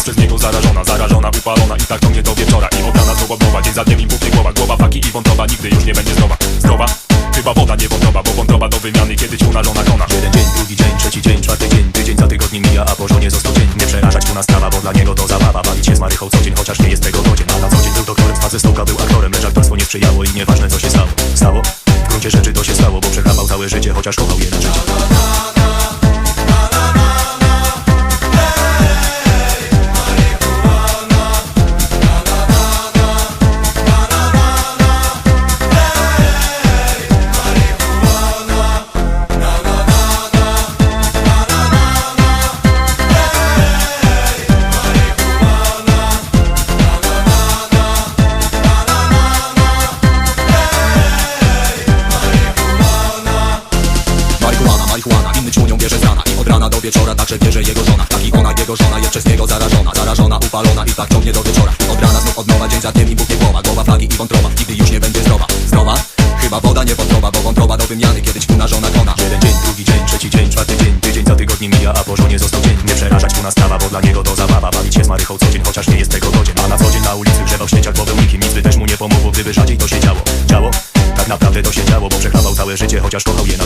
jest przez niego zarażona Zarażona, upalona i tak do mnie do wieczora. I obrana znowu głowa, dzień za dniem im puknie głowa. Głowa faki i wątroba nigdy już nie będzie zdrowa. Zdrowa? Chyba woda nie wątroba, bo wątroba do wymiany Kiedy ciuna żona Jeden dzień, drugi dzień, trzeci dzień, czwarty dzień. Tydzień za tygodni mija, a po żonie został dzień. Nie przerażać tu na sprawa, bo dla niego to zabawa. Bawić się z Marychą co dzień, chociaż nie jest tego godzien. A na co dzień był doktorem, z stołka był aktorem. Lecz aktorstwo nie sprzyjało i nieważne co się stało. Stało? W gruncie rzeczy to się stało, bo przechawał całe życie Chociaż kochał je na życie jego żona jest przez niego zarażona Zarażona, upalona i tak ciągnie do wieczora. Od rana znów od nowa, dzień za dniem i buknie głowa Głowa flagi i wątroba, nigdy już nie będzie zdrowa. Zdrowa? Chyba woda nie wątroba, bo wątroba do wymiany Kiedyś kuna żona kona. Jeden dzień, drugi dzień, trzeci dzień, czwarty dzień Tydzień za tygodni mija, a po żonie został dzień. Nie przerażać tu na sprawa, bo dla niego to zabawa. Bawić się z Marychą co dzień, chociaż nie jest tego godzien. A na co dzień na ulicy grzebał śmieciach, bo był nikim. Nic by też mu nie pomogło, gdyby rzadziej to się działo. Działo? Tak naprawdę to się działo, bo przeklawał całe życie Chociaż kochał je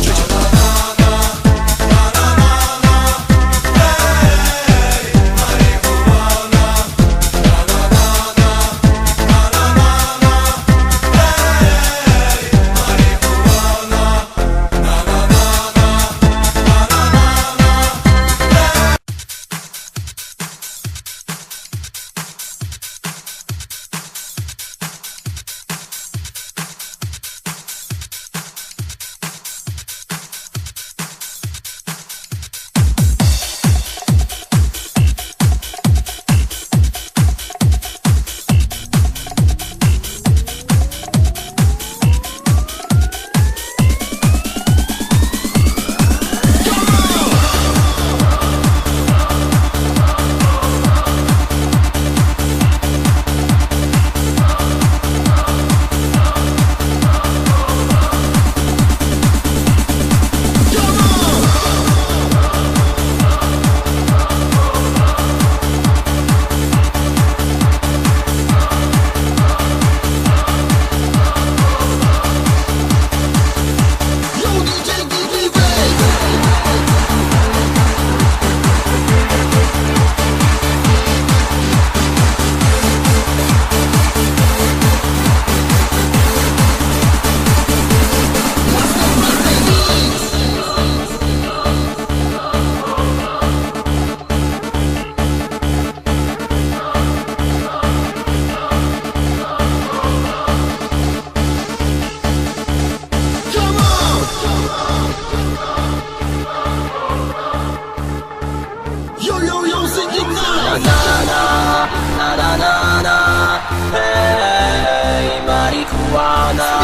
down.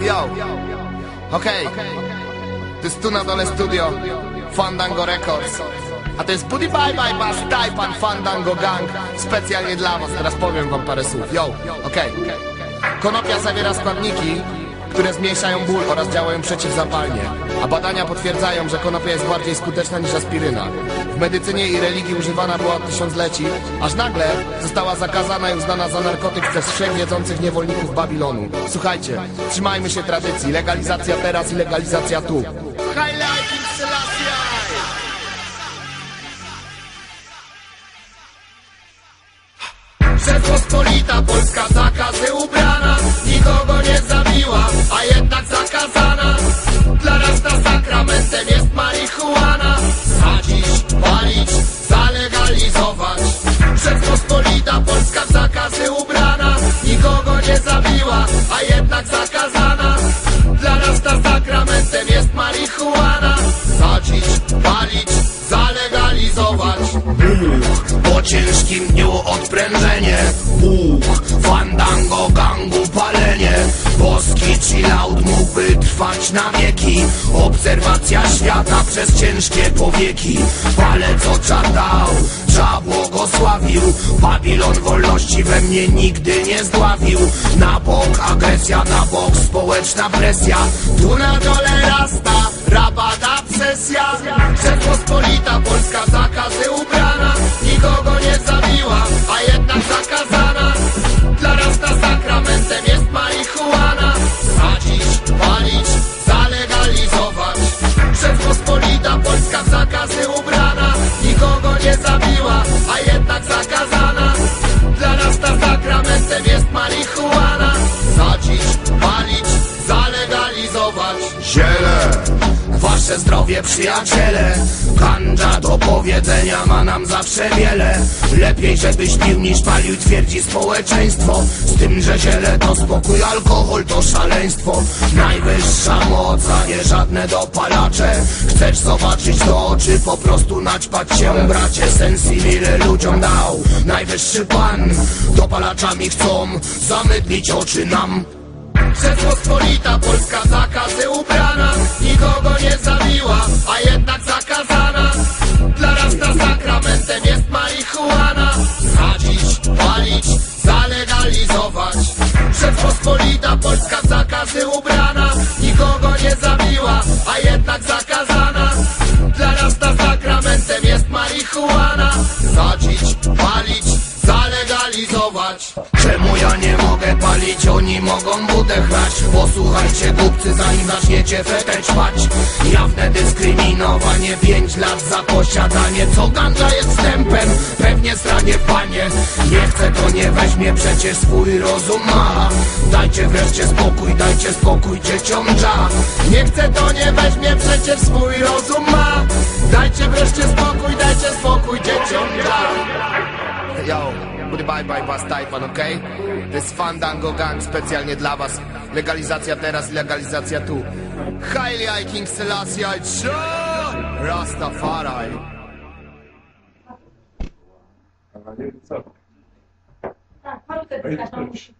Yo, okej. To jest tu na dole studio Fandango Records. A to jest Buddy Bye Bye Bass Taipan Fandango Gang. Specjalnie dla was, teraz powiem wam parę słów. Yo, okej. Konopia zawiera składniki, które zmniejszają ból oraz działają przeciwzapalnie. A badania potwierdzają, że konopia jest bardziej skuteczna niż aspiryna. W medycynie i religii używana była od tysiącleci, aż nagle została zakazana i uznana za narkotyk przez wszechwiedzących niewolników Babilonu. Słuchajcie, trzymajmy się tradycji. Legalizacja teraz i legalizacja tu. Highlighting Polska ciężkim dniu odprężenie. Buch, fandango, gangu, palenie. Boski chillout mógłby trwać na wieki. Obserwacja świata przez ciężkie powieki. Palec ocza dał, cza błogosławił Babilon wolności we mnie nigdy nie zdławił. Na bok agresja, na bok społeczna presja. Tu na dole rasta, rabata obsesja. Rzeczpospolita Polska zakazy Wasze zdrowie przyjaciele. Kanda do powiedzenia ma nam zawsze wiele. Lepiej żebyś pił niż palił twierdzi społeczeństwo. Z tym, że ziele to spokój, alkohol to szaleństwo. Najwyższa moc, a nie żadne dopalacze. Chcesz zobaczyć to, czy po prostu naćpać się bracie. Sensi wiele ludziom dał Najwyższy pan. Dopalaczami chcą zamydlić oczy nam Rzeczpospolita Polska zakazy ubrana Nikogo nie zabiła, a jednak zakazana. Dla nas na sakramentem jest marihuana. Sadzić, palić, zalegalizować. Rzeczpospolita Polska zakazy ubrana Nikogo nie zabiła, a jednak zakazana. Dla nas na sakramentem jest marihuana. Sadzić, palić, Czemu ja nie mogę palić, oni mogą budę chrać Posłuchajcie głupcy, zanim zaczniecie feteć pać. Jawne dyskryminowanie, pięć lat za posiadanie. Co ganja jest wstępem, pewnie stranie panie. Nie chce to nie weźmie, przecież swój rozum ma. Dajcie wreszcie spokój, dajcie spokój dzieciom dża Nie chce to nie weźmie, przecież swój rozum ma. Dajcie wreszcie spokój, dajcie spokój dzieciom dża Yo, Buddy Bye Bye Bass Taipan, okej? To jest Fandango Gang specjalnie dla was. Legalizacja teraz, legalizacja tu. Haile I King Selassie I! Rastafari. Tak, malutkę tylko musi